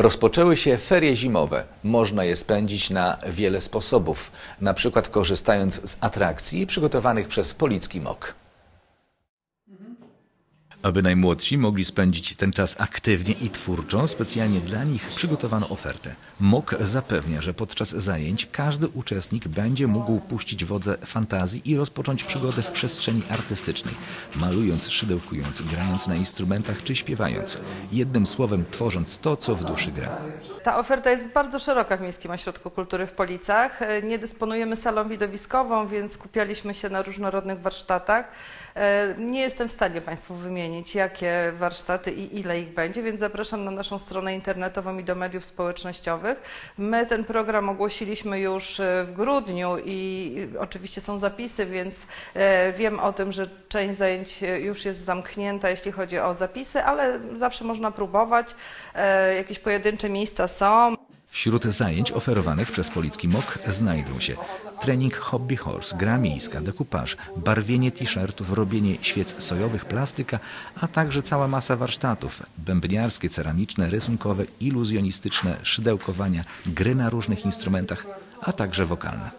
Rozpoczęły się ferie zimowe. Można je spędzić na wiele sposobów, na przykład korzystając z atrakcji przygotowanych przez Policki MOK. Aby najmłodsi mogli spędzić ten czas aktywnie i twórczo, specjalnie dla nich przygotowano ofertę. MOK zapewnia, że podczas zajęć każdy uczestnik będzie mógł puścić wodze fantazji i rozpocząć przygodę w przestrzeni artystycznej, malując, szydełkując, grając na instrumentach czy śpiewając. Jednym słowem tworząc to, co w duszy gra. Ta oferta jest bardzo szeroka w Miejskim Ośrodku Kultury w Policach. E, Nie dysponujemy salą widowiskową, więc skupialiśmy się na różnorodnych warsztatach. E, Nie jestem w stanie Państwu wymienić, jakie warsztaty i ile ich będzie, więc zapraszam na naszą stronę internetową i do mediów społecznościowych. My ten program ogłosiliśmy już e, w grudniu i oczywiście są zapisy, więc e, wiem o tym, że część zajęć e, już jest zamknięta, jeśli chodzi o zapisy, ale zawsze można próbować. Jakieś pojedyncze miejsca są. Wśród zajęć oferowanych przez Policki MOK znajdą się trening hobby horse, gra miejska, dekupaż, barwienie t-shirtów, robienie świec sojowych, plastyka, a także cała masa warsztatów bębniarskie, ceramiczne, rysunkowe, iluzjonistyczne, szydełkowania, gry na różnych instrumentach, a także wokalne.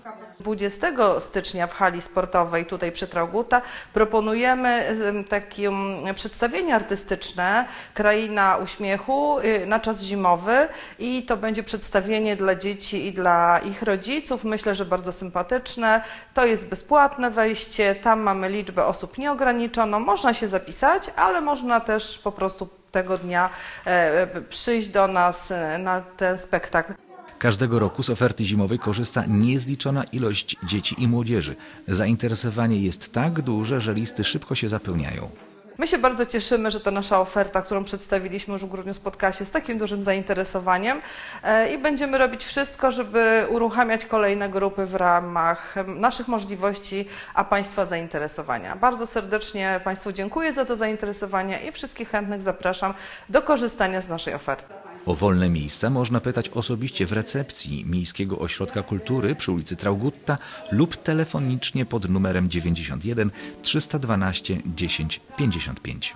20 stycznia w hali sportowej tutaj przy Trauguta proponujemy em, takie przedstawienie artystyczne Kraina Uśmiechu y, na czas zimowy i to będzie przedstawienie dla dzieci i dla ich rodziców. Myślę, że bardzo sympatyczne. To jest bezpłatne wejście, tam mamy liczbę osób nieograniczoną. Można się zapisać, ale można też po prostu tego dnia e, przyjść do nas e, na ten spektakl. Każdego roku z oferty zimowej korzysta niezliczona ilość dzieci i młodzieży. Zainteresowanie jest tak duże, że listy szybko się zapełniają. My się bardzo cieszymy, że ta nasza oferta, którą przedstawiliśmy już w grudniu, spotkała się z takim dużym zainteresowaniem e, i będziemy robić wszystko, żeby uruchamiać kolejne grupy w ramach naszych możliwości, a Państwa zainteresowania. Bardzo serdecznie Państwu dziękuję za to zainteresowanie i wszystkich chętnych zapraszam do korzystania z naszej oferty. O wolne miejsca można pytać osobiście w recepcji Miejskiego Ośrodka Kultury przy ulicy Traugutta lub telefonicznie pod numerem 91 312 10 55.